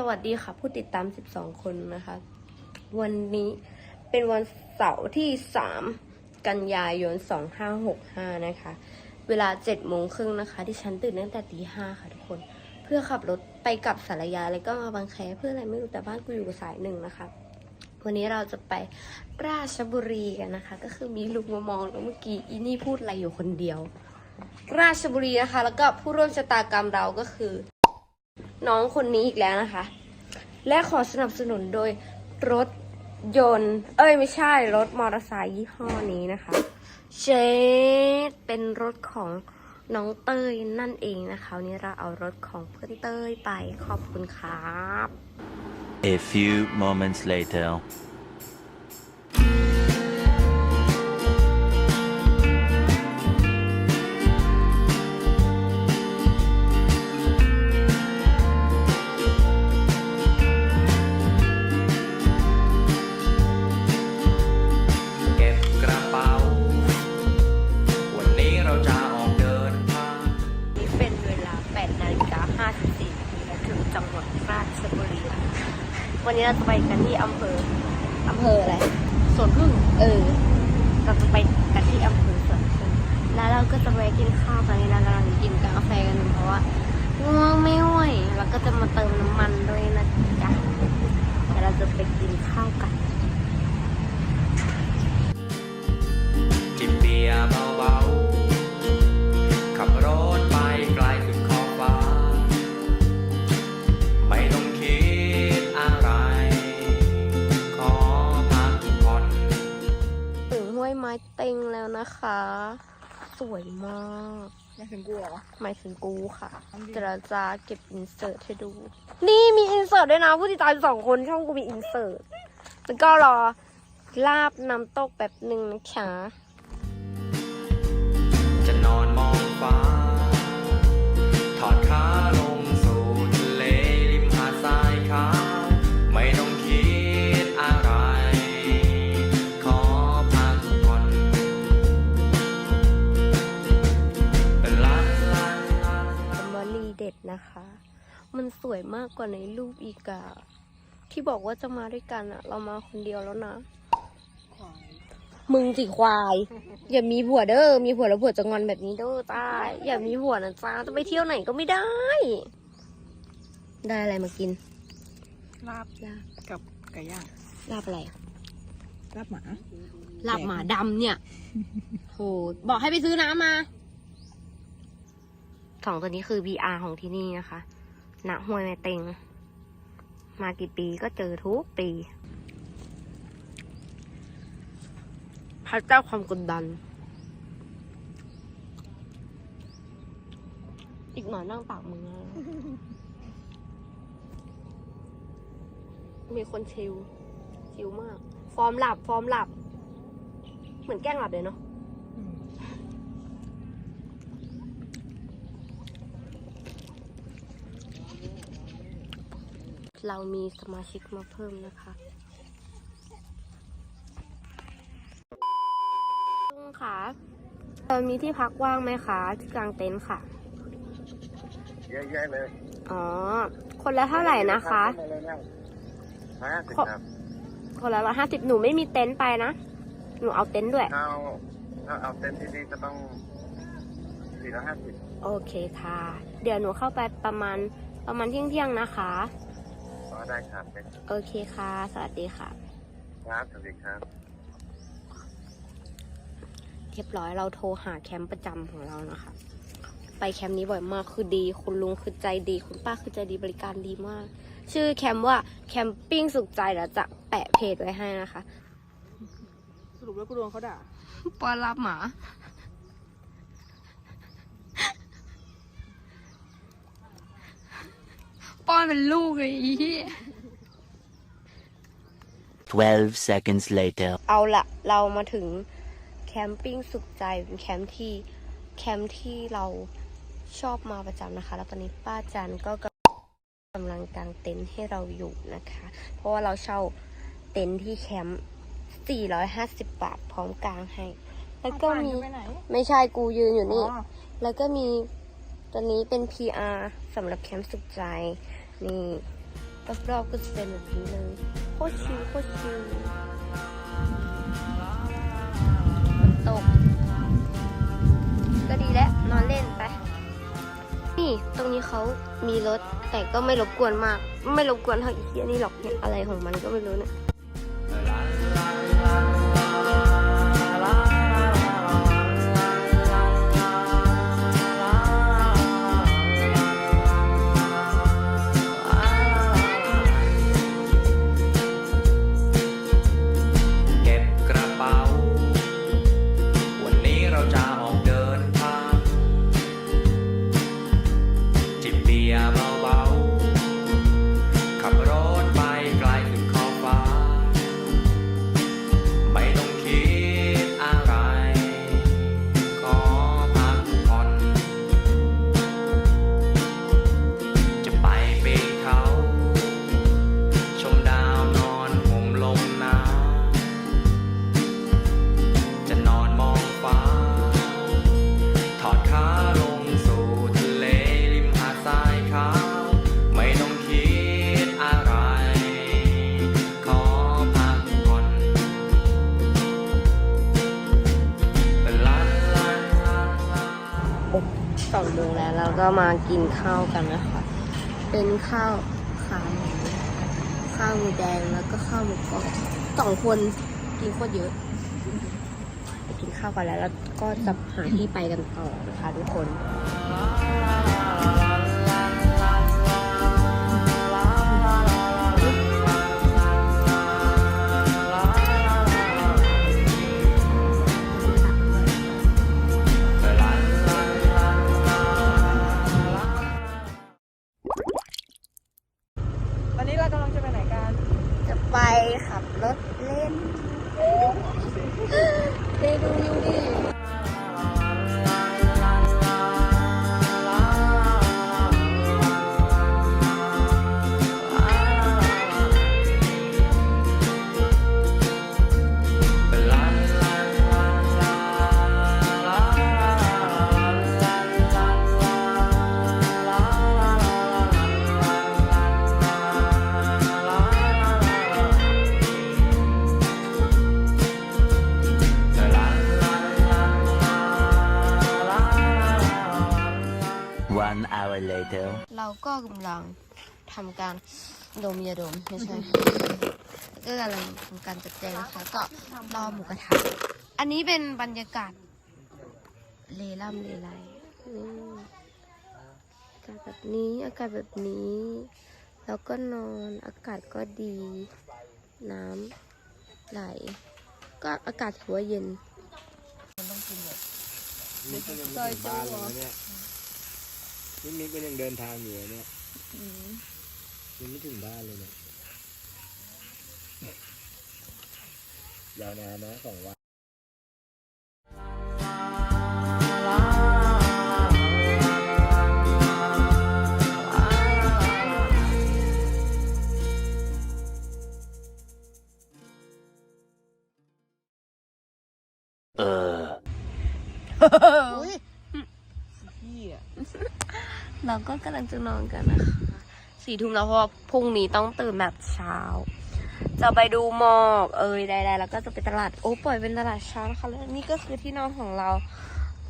สวัสดีค่ะ ผู้ติดตาม 12 คนนะคะ วันนี้เป็นวันเสาร์ที่ 3 กันยายน 2565 นะคะ เวลา7โมงครึ่งนะคะที่ฉันตื่นตั้งแต่ตีห้าค่ะทุกคน เพื่อขับรถไปกับสารยาแล้วก็มาบางแคเพื่ออะไรไม่รู้แต่บ้านกูอยู่สายหนึ่งนะคะ วันนี้เราจะไปราชบุรีกันนะคะ ก็คือมีลุงมามองแล้วเมื่อกี้อีนี่พูดอะไรอยู่คนเดียว ราชบุรีนะคะ แล้วก็ผู้ร่วมชะตากรรมเราก็คือ น้องคนนี้อีกแล้วนะคะ และขอสนับสนุนโดยรถยนต์ เอ้ยไม่ใช่รถมอเตอร์ไซค์ยี่ห้อนี้นะคะเชดเป็นรถของน้องเต้ยนั่นเองนะคะวันนี้เราเอารถของเพื่อนเต้ยไปขอบคุณครับ A few moments later. นนี้เราจะไปกันที่อำเภออำเภออะไรสวนพึ่ง เออ เราจะไปกันที่อำเภอสวนพึ่งแล้วเราก็จะไปกินข้าวตอนนี้เรากำลังกินกาแฟกันอยู่เพราะว่าง่วงไม่ไหวแล้วก็จะมา เต็งแล้วนะคะ สวยมากไม่ถึงกูเหรอ หมายถึงกูค่ะทำดีเดี๋ยวเราจะเก็บอินเสิร์ตให้ดู นี่มีอินเสิร์ตด้วยนะ ผู้ติดตามสองคนช่องกูมีอินเสิร์ตแล้วก็รอลาบน้ำตกแบบหนึ่งนะคะจะ นะคะ มันสวยมากกว่าในรูปอีกอะที่บอกว่าจะมาด้วยกันอะเรามาคนเดียวแล้วนะ มึงสิควาย อย่ามีผัวเด้อ มีผัวแล้วผัวจะงอนแบบนี้เด้อจ้าอย่ามีผัวนะจ้าจะไปเที่ยวไหนก็ไม่ได้ ได้อะไรมากิน ลาบลาบกับไก่ย่างลาบอะไรลาบหมาลาบหมาดำเนี่ย โห บอกให้ไปซื้อน้ำมา สองตัวนี้คือ VR ของที่นี่นะคะณห้วยแม่เต็ง มากี่ปีก็เจอทุกปีพระเจ้าความกดดัน อีกหน่อยนั่งปากมึงมีคนชิล ชิลมาก ฟอร์มหลับ ฟอร์มหลับ เหมือนแกล้งหลับเลยเนาะ เรามีสมาชิกมาเพิ่มนะคะลุงค่ะเรามีที่พักว่างไหมคะ ที่กลางเต็นท์ค่ะ เยอะแยะเลยอ๋อ คนละเท่าไหร่นะคะห้าสิบครับคนละร้อยห้าสิบหนูไม่มีเต็นท์ไปนะ หนูเอาเต็นท์ด้วยถ้าเอาถ้าเอาเต็นท์ที่นี่ก็ต้องสี่ร้อยห้าสิบโอเคค่ะ เดี๋ยวหนูเข้าไปประมาณประมาณเที่ยงเที่ยงๆนะคะ ก็ได้ครับเป็นโอเคค่ะ สวัสดีค่ะ ครับสวัสดีครับ เรียบร้อยเราโทรหาแคมป์ประจำของเรานะคะ ไปแคมป์นี้บ่อยมากคือดี คุณลุงคือใจดี คุณป้าคือใจดีบริการดีมาก ชื่อแคมป์ว่าแคมปิ้งสุขใจเดี๋ยวจะแปะเพจไว้ให้นะคะ สรุปแล้วกูโดนเขาด่าปอนรับหมา ป้อนเป็นลูกเลยอี12 seconds later. เอาละเรามาถึงแคมปิ้งสุขใจเป็นแคมป์ที่แคมป์ที่เราชอบมาประจำนะคะ แล้วตอนนี้ป้าจันก็กำลังกางเต็นท์ให้เราอยู่นะคะ เพราะว่าเราเช่าเต็นท์ที่แคมป์450 บาทพร้อมกางให้ แล้วก็มีไปไหนไม่ใช่กูยืนอยู่นี่อ๋อแล้วก็มี ตัวนี้เป็น PR สำหรับแคมป์สุขใจ นี่รอบๆก็จะเป็นแบบนี้เลย โคตรชิลโคตรชิลฝนตก ก็ดีแล้ว นอนเล่นไป นี่ ตรงนี้เขามีรถ แต่ก็ไม่รบกวนมาก ไม่รบกวนเท่าอีเทียนี่หรอกเนี่ยอะไรของมันก็ไม่รู้เนี่ย กินข้าวกันนะคะ เป็นข้าวขาหมูข้าวหมูแดงแล้วก็ข้าวหมูกรอบสองคนกินโคตรเยอะไปกินข้าวกันแล้ว แล้วก็จะหาที่ไปกันต่อนะคะทุกคนวัน รถเล่นไปดูวิวดิ One hour later. เราก็กำลังทำการดมยาดมไม่ใช่ก็กำลังทำการจัดแจงนะคะก็รอหมูกระทะอันนี้เป็นบรรยากาศ เลล่ำเลไลนี่อากาศแบบนี้อากาศแบบนี้ แล้วก็นอนอากาศก็ดี น้ำไหล ก็อากาศถือว่าเย็นมิกก็ยังไม่ถึงบ้านเลยนะเนี่ย นี่มิกก็ยังเดินทางอยู่เลยเนี่ยยังไม่ถึงบ้านเลยเนี่ยยาวนานนะสองวัน เราก็กำลังจะนอนกันนะคะสี่ทุ่มแล้วเพราะว่าพรุ่งนี้ต้องตื่นแบบเช้า จะไปดูหมอก เอยใดๆแล้วก็จะไปตลาดโอ้ปล่อยเป็นตลาดเช้านะคะแล้วนี่ก็คือที่นอนของเรา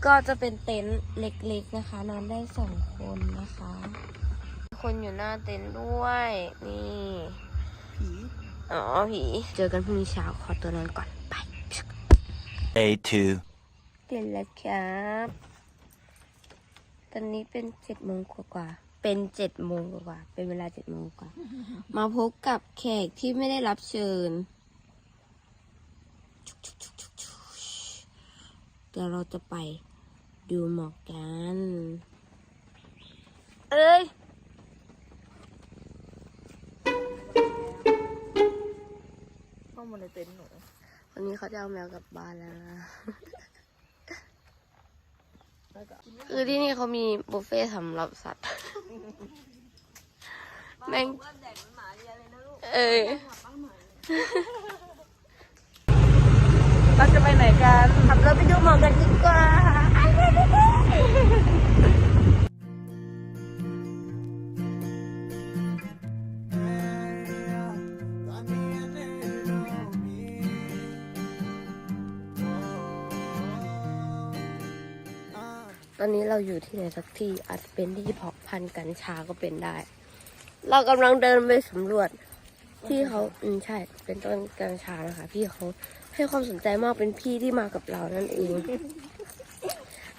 ก็จะเป็นเต็นท์เล็กๆนะคะ นอนได้สองคนนะคะมีคนอยู่หน้าเต็นท์ด้วยนี่ผีอ๋อผีเจอกันพรุ่งนี้เช้าขอตัวนอนก่อนไป A2. เปลี่ยนแล้วครับต อนนี้เป็นเจ็ดโมงกว่าๆเป็นเจ็ดโมงกว่าๆเป็นเวลาเจ็ดโมงกว่า มาพบกับแขกที่ไม่ได้รับเชิญ เดี๋ยวเราจะไปดูหมอกกัน เอ้ยเข้ามาในเต็นท์หนูวันนี้เขาจะเอาแมวกลับบ้านแล้วนะ คือที่นี่เขามีบุฟเฟ่ต์สำหรับสัตว์ แม่งเออเราจะไปไหนกันขับรถไปดูหมอกกันดีกว่า อนนี้เราอยู่ที่ไหนสักที่อาจจะเป็นที่เพาะพันธุ์กัญชาก็เป็นได้ เรากำลังเดินไปสำรวจที่เขาอืมใช่ เป็นต้นกัญชานะคะ พี่เขาให้ความสนใจมากเป็นพี่ที่มากับเรานั่นเอง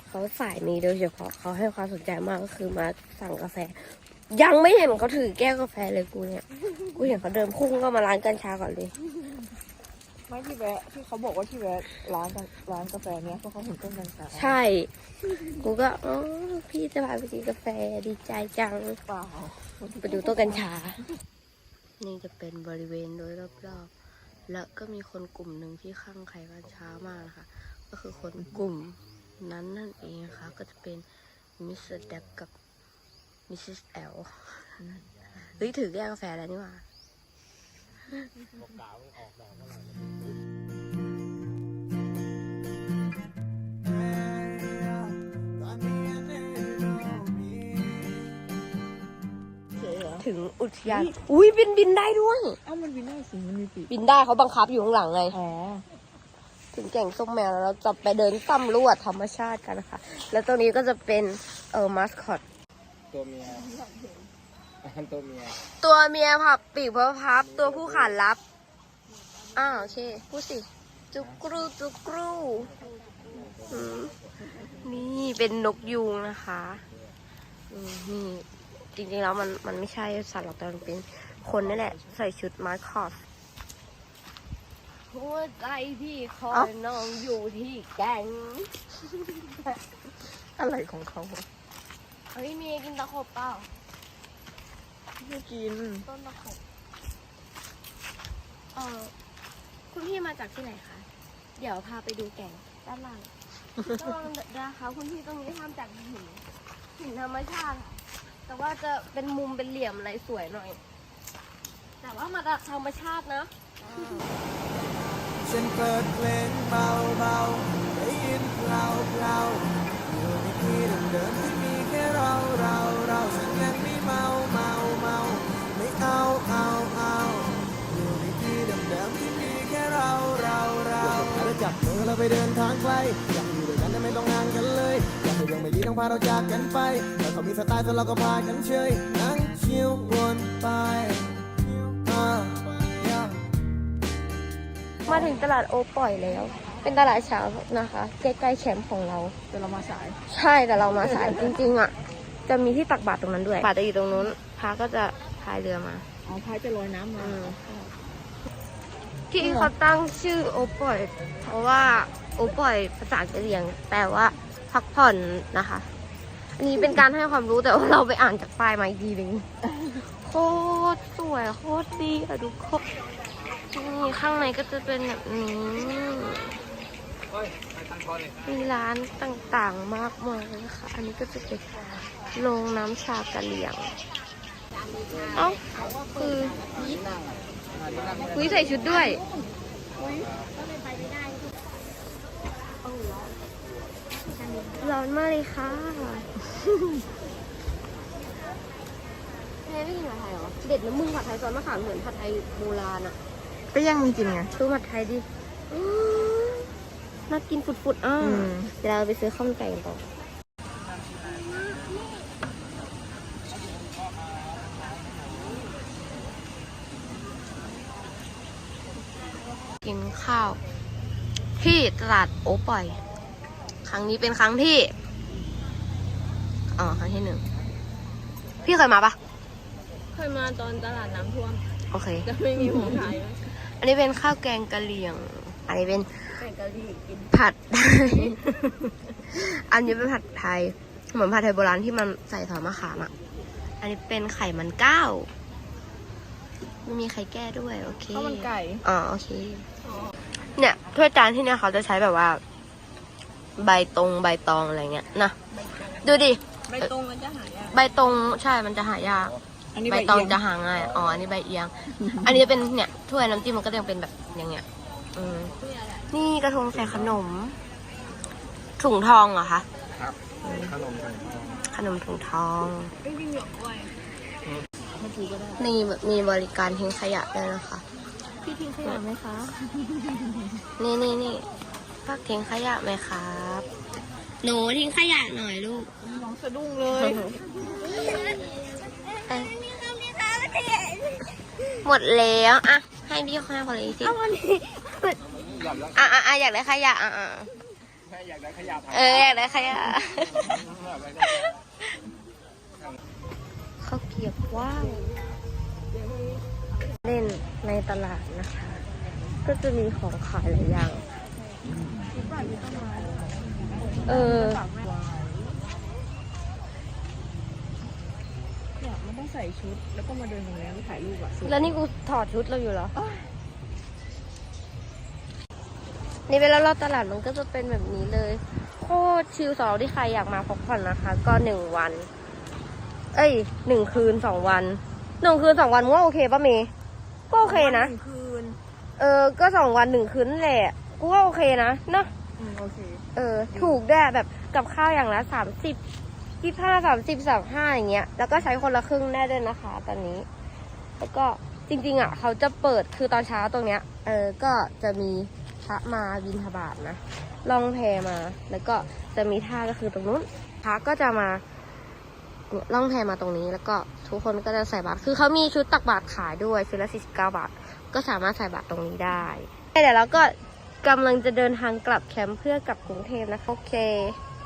เขาสายนี้โดยเฉพาะเขาให้ความสนใจมากก็คือมาสั่งกาแฟ ยังไม่เห็นเขาถือแก้วกาแฟเลยกูเนี่ย กูเห็นเขาเดินพุ่งก็มาร้านกัญชาก่อนเลย ไม่ที่แวะที่เขาบอกว่าที่แวะร้านการ้านกาแฟเนี้ยเพราะเขาเห็นต้นกัญชาใช่ กูก็อ๋อพี่จะพาไปกินกาแฟดีใจจังเปล่าไปดูต้นกัญชา นี่จะเป็นบริเวณโดยรอบๆ แล้วก็มีคนกลุ่มหนึ่งที่ข้างใครกัญชามากนะคะ ก็คือคนกลุ่มนั้นนั่นเองนะคะ ก็จะเป็นมิสเตอร์แดบกับมิสซิสแอลเฮ้ยถือแก้วกาแฟแล้วนี่หว่า เจ๋เหรอถึงอุทยาน อุ้ยบินบินได้ด้วยเอ้ามันบินได้สิมันมีปีกบินได้เขาบังคับอยู่ข้างหลังไง อ๋อ ถึงแก่งส้มแมวแล้วเราจะไปเดินสำรวจธรรมชาติกันนะคะ แล้วตรงนี้ก็จะเป็นเออมาสคอต ตัวเมียอัน ตัวเมียตัวเมียผับปีกเพอพับ ตัวผู้ขานรับ อ้าวโอเค พูดสิ จุกรูจุกรูอืมนี่เป็นนกยูงนะคะอืมนี่ จริงๆแล้วมันมันไม่ใช่สัตว์หรอกแต่มันเป็นคนนี่แหละ ใส่ชุดมาสคอตหัวใจพี่คอยน้องอยู่ที่แกงอะไรของเขาเฮ้ยมีกินตะขบเปล่า ไม่กิน ต้นตะขบเออคุณพี่มาจากที่ไหนคะ เดี๋ยวพาไปดูแก่งด้านล่างระวังนะคะคุณพี่ตรงนี้ทำจากหินหินธรรมชาติค่ะแต่ว่าจะเป็นมุมเป็นเหลี่ยมอะไรสวยหน่อย แต่ว่ามาจากธรรมชาตินะ ฉันเปิดเพลงเบาๆได้ยินเราเราอยู่ในที่เดิมๆที่มีแค่เราเราเรา อยากอยู่ด้วยกันแต่ไม่ต้องห่างกันเลยอยากให้เรื่องไม่ดีต้องพาเราจากกันไปแต่เขามีสไตล์แต่เราก็พากันเฉยนั่งชิววนไปอ่า yeah มาถึงตลาดโอปล่อยแล้ว เป็นตลาดเช้านะคะใกล้ๆแคมป์ของเรา แต่เรามาสาย ใช่แต่เรามาสาย จริงๆอะ จะมีที่ตักบาตรตรงนั้นด้วยบาตรจะอยู่ตรงนู้นพระก็จะพายเรือมา อ๋อพายจะลอยน้ำมาอืมที่เขาตั้งชื่อโอปล่อยเพราะว่า โอปล่อยภาษากะเหรี่ยง แปลว่าพักผ่อนนะคะ อันนี้เป็นการให้ความรู้แต่ว่าเราไปอ่านจากป้ายมาอีกทีหนึงโคตรสวยโคตรดีอะทุกคนนี่ข้างในก็จะเป็นแบบนี้มีร้านต่างๆมากมายนะคะอันนี้ก็จะเป็นโรงน้ำชากะเหรี่ยง เอ้าคือคุยใส่ชุดด้วย ร้อนมากเลยค่ะแม่ไม่กินผัดไทยเหรอ เด็ดน้ำมึงผัดไทยซอสมะขามเหมือนผัดไทยโบราณอะก็ยังมีกินไง ซื้อผัดไทยดิอื้อน่ากินฝุดๆอะอืม เดี๋ยวเราไปซื้อข้าวมันไก่กันต่อ กินข้าว ที่ตลาดโอปล่อย ครั้งนี้เป็นครั้งที่อ๋อครั้งที่หนึ่ง พี่เคยมาปะเคยมาตอนตลาดน้ำท่วม โอเคจะไม่มีของขายอันนี้เป็นข้าวแกงกะเหรี่ยง อันนี้เป็นแข่งกะหรี่กินผัดไทย อันนี้เป็นผัดไทย เหมือนผัดไทยโบราณที่มันใส่ซอสมะขามอะ อันนี้เป็นไข่มันก้าวไม่มีไข่แก้ด้วย โอเคข้าวมันไก่ อ๋อ โอเค เนี่ยถ้วยจานที่เนี่ยเขาจะใช้แบบว่า ใบตรงใบตองอะไรเงี้ยนะดูดิใบตรงมันจะหายากใบตรงใช่มันจะหายากอันนี้ใบใบตองเอียงจะหาง่ายอ๋ออันนี้ใบเอียง อันนี้จะเป็นเนี่ยถ้วยน้ำจิ้มมันก็ยังเป็นแบบอย่างเงี้ยอืมนี่กระทงใส่ขนม ถุงทองเหรอคะครับขนมใส่ขนมถุงทองไม่วิ่งหยอกไว้มาถูก็ได้นี่แบบมีบริการทิ้งขยะด้วยนะคะ พี่ทิ้งขยะไหมคะ นี่นี่นี่ฝากทิ้งขยะไหมครับ หนูทิ้งขยะหน่อยลูก น้องสะดุ้งเลยหมดแล้วอะให้พี่ข้าวคนละสิอะอะอะอยากได้ขยะอะอะอยากได้ขยะเอออยากได้ขยะข้าวเกรียบว้าว เล่นในตลาดนะคะ ก็จะมีของขายหลายอย่าง เออเนี่ยมันต้องใส่ชุดแล้วก็มาเดินตรงนี้ถ่ายรูปอะสวยแล้วนี่กูถอดชุดเราอยู่เหรอ นี่เวลารอบตลาดมันก็จะเป็นแบบนี้เลย โคตรชิลสำหรับที่ใครอยากมาพักผ่อนนะคะ ก็หนึ่งวัน เอ้ยหนึ่งคืนสองวันหนึ่งคืนสองวันมึงว่าโอเคป่ะเมย์ ก็โอเคนะ หงคืนเออ ก็สองวันหนึ่งคืนนั่นแหละ กูว่าโอเคนะเนาะ อืมโอเค เออ ถูกด้วยแบบกับข้าวอย่างละสามสิบยี่ห้าสามสิบสามห้าอย่างเงี้ย แล้วก็ใช้คนละครึ่งได้ด้วยนะคะ ตอนนี้ แล้วก็จริง ๆ อะ เขาจะเปิดคือตอนเช้าตรงเนี้ย เออ ก็จะมีพระมาบินทบาทนะล่องแพมา แล้วก็จะมีท่าก็คือตรงนู้นพระก็จะมาเนี่ย ล่องแพมาตรงนี้แล้วก็ทุกคนก็จะใส่บาตรคือเขามีชุดตักบาตรขายด้วยชุดละ49 บาท ก็สามารถใส่บาตรตรงนี้ได้เดี๋ยวเราก็กำลังจะเดินทางกลับแคมป์เพื่อกลับกรุงเทพนะคะโอเค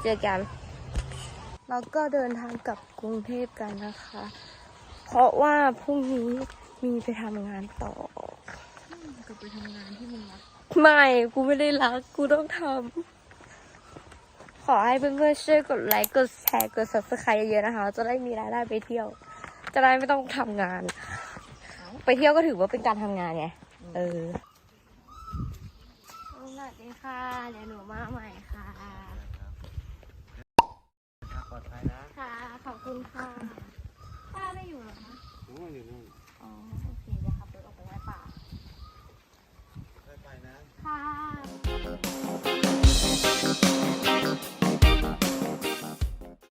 เจอกัน เราก็เดินทางกลับกรุงเทพกันนะคะ เพราะว่าพรุ่งนี้มีไปทำงานต่อก็ไปทำงานที่มึงรักไม่กูไม่ได้รักกูต้องทำ ขอให้เพื่อนๆช่วยกดไลค์กดแชร์กดซับสไคร์เยอะๆนะคะ จะได้มีรายได้ไปเที่ยว จะได้ไม่ต้องทำงาน ไปเที่ยวก็ถือว่าเป็นการทำงานไงเออสวัสดีค่ะ เดี๋ยวหนูมาใหม่ค่ะ ปลอดภัยนะค่ะ ขอบคุณค่ะป้าไม่อยู่เหรอคะอ๋ออยู่นู่นอ๋อโอเคเดี๋ยวขับรถออกไปไหว้ป่า ไปนะ ค่ะ